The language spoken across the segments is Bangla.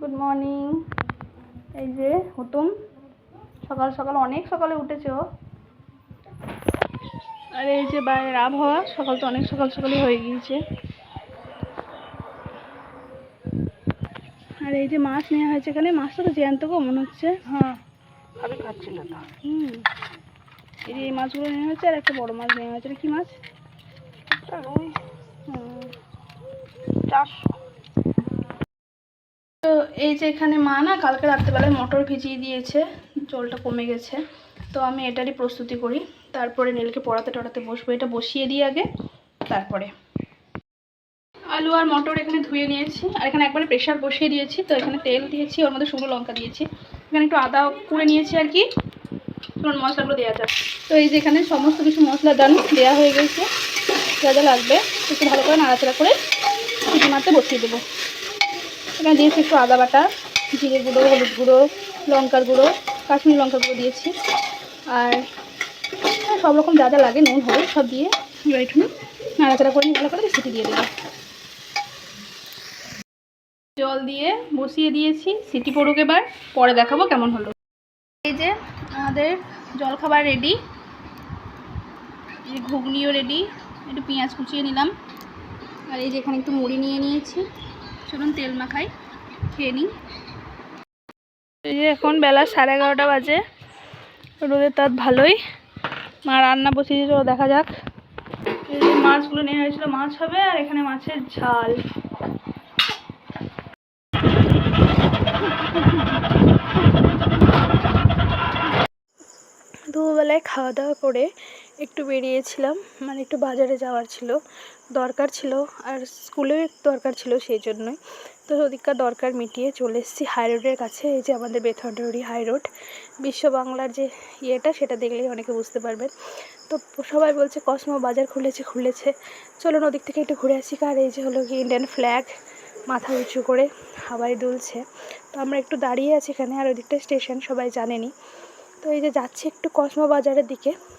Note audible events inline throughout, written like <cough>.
গুড মর্নিং এই যে হুতুম। সকাল সকাল অনেক সকালে উঠেছে ও। আর এই যে বাইরের আবহাওয়া সকাল তো অনেক সকাল সকালই হয়ে গিয়েছে। আর এই যে মাছ নেওয়া হয়েছে এখানে মাছটা তো জ্যান্ত গো মনে হচ্ছে। হ্যাঁ আমি খাচ্ছি না হুম। এই যে এই মাছগুলো নেওয়া হয়েছে আর একটা বড় মাছ নেওয়া হয়েছে। কি মাছ? রুই। চারশো। এই যে এখানে মা না কালকে রাত্রেবেলায় মটর ভিজিয়ে দিয়েছে, জলটা কমে গেছে। তো আমি এটারই প্রস্তুতি করি। তারপরে নীলকে পড়াতে টড়াতে বসবো। এটা বসিয়ে দিই আগে, তারপরে। আলু আর মটর এখানে ধুয়ে নিয়েছি। আর এখানে একবারে প্রেশার বসিয়ে দিয়েছি। তো এখানে তেল দিয়েছি, ওর মধ্যে শুকনো লঙ্কা দিয়েছি। এখানে একটু আদা কুড়ে নিয়েছি আর কি। চলুন মশলাগুলো দেওয়া যাক। তো এই যে এখানে সমস্ত কিছু মশলা দান দেওয়া হয়ে গেছে। যা যা লাগবে, একটু ভালো করে নাড়াচাড়া করে মারতে বসিয়ে দেবো। এখানে দিয়েছি একটু আদা বাটা, জিরে গুঁড়ো, হলুদ গুঁড়ো, লঙ্কার গুঁড়ো, কাশ্মীরি লঙ্কার গুঁড়ো দিয়েছি। আর সব রকম যা যা লাগে নুন, হলুদ সব দিয়ে এবার একটু নাড়াচাড়া করে নিয়ে ভালো করে সিটি দিয়ে দেবো জল দিয়ে বসিয়ে দিয়েছি, সিটি পড়ুক এবার, পরে দেখাবো কেমন হলো। এই যে আমাদের জলখাবার রেডি ঘুগনিও রেডি একটু পেঁয়াজ কুচিয়ে নিলাম। আর এই যে এখানে একটু মুড়ি নিয়ে নিয়েছি। চলুন তেল মাখাই, খেয়ে নিই। এই যে এখন বেলা সাড়ে এগারোটা বাজে রোদের তাত ভালোই। মা রান্না বসিয়ে দিয়েছিল দেখা যাক। মাছগুলো নেওয়া হয়েছিল, মাছ হবে, আর এখানে মাছের ঝাল। দুপুরবেলায় খাওয়া দাওয়া করে একটু বেরিয়েছিলাম মানে একটু বাজারে যাওয়ার ছিল। দরকার ছিল আর স্কুলেও দরকার ছিল সেই জন্যই। তো ওদিককার দরকার মিটিয়ে চলে এসেছি হাই রোডের কাছে, এই যে আমাদের বেথরডি হাই রোড বিশ্ব বাংলার যে ইয়েটা, সেটা দেখলেই অনেকে বুঝতে পারবেন। তো সবাই বলছে, কসমো বাজার খুলেছে খুলেছে। চলুন ওদিক থেকে একটু ঘুরে আসি। আর এই যে হলো কি ইন্ডিয়ান ফ্ল্যাগ মাথা উঁচু করে হাওয়ায় দুলছে। তো আমরা একটু দাঁড়িয়ে আছি এখানে, আর ওদিকটা স্টেশন সবাই জানেনি। তো এই যে যাচ্ছি একটু কসমো বাজারের দিকে।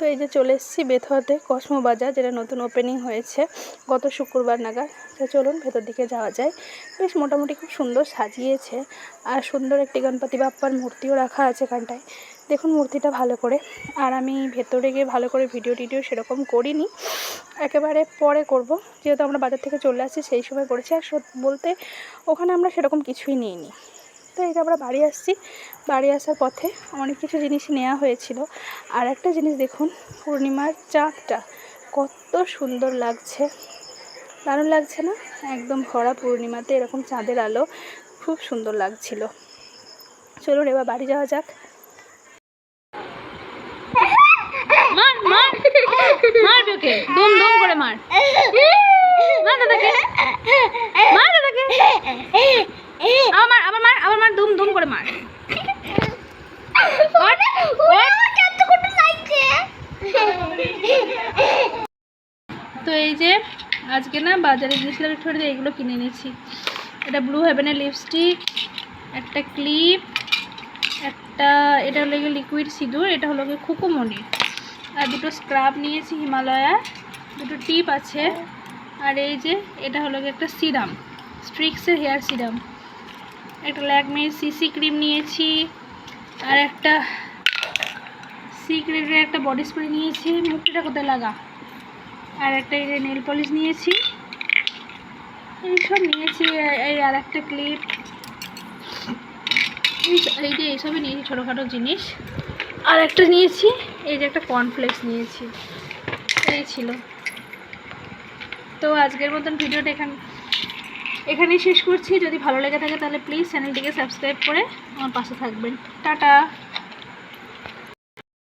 তো এই যে চলে এসেছি বেথুয়াতে কসমো বাজার, যেটা নতুন ওপেনিং হয়েছে গত শুক্রবার নাগাদ। তো চলুন ভেতর দিকে যাওয়া যায়। বেশ মোটামুটি খুব সুন্দর সাজিয়েছে আর সুন্দর একটি গণপতি বাপ্পার মূর্তিও রাখা আছে এখানটায়। দেখুন মূর্তিটা ভালো করে। আর আমি ভেতরে গিয়ে ভালো করে ভিডিও টিডিও সেরকম করিনি। একেবারে পরে করব। যেহেতু আমরা বাজার থেকে চলে আসছি, সেই সময় করেছি। আর বলতে ওখানে আমরা সেরকম কিছুই নিইনি। তো এই যে আমরা বাড়ি আসছি। বাড়ি আসার পথে অনেক কিছু জিনিস নেওয়া হয়েছিল। আর একটা জিনিস দেখুন পূর্ণিমার চাঁদটা কত সুন্দর লাগছে। দারুণ লাগছে না? একদম ভরা পূর্ণিমাতে এরকম চাঁদের আলো খুব সুন্দর লাগছিল। চলুন এবার বাড়ি যাওয়া যাক। মার মার মার ওকে দুম দুম করে মার। <laughs> মার দাদাকে। মার দাদাকে। আবার মার আবার মার আবার মার দুম দুম করে মার। তো এই যে, আজকে না বাজারে গিয়েছিলাম একটু এইগুলো কিনে নিয়েছি এটা ব্লু হেভেনের লিপস্টিক একটা ক্লিপ একটা, এটা হলো গিয়ে লিকুইড সিঁদুর, এটা হলো গিয়ে খুকুমণি। আর দুটো স্ক্রাব নিয়েছি হিমালয়া, দুটো টিপ আছে। আর এই যে, এটা হলো গিয়ে একটা সিরাম স্ট্রিক্সের হেয়ার সিরাম একটা ল্যাকমির সিসি ক্রিম নিয়েছি, আর একটা সিক্রেটের একটা বডি স্প্রে নিয়েছি মুখটা কোথায় লাগা? আর একটা এই যে নেল পলিশ নিয়েছি এইসব নিয়েছি, এই আর একটা ক্লিপ এই যে এইসবই নিয়েছি ছোটোখাটো জিনিস। আর একটা নিয়েছি, এই যে একটা কর্নফ্লেক্স নিয়েছি, এই ছিল। তো আজকের মতন ভিডিওটা এখানে এখানেই শেষ করছি। যদি ভালো লেগে থাকে তাহলে প্লিজ চ্যানেলটিকে সাবস্ক্রাইব করে আমার পাশে থাকবেন। টাটা!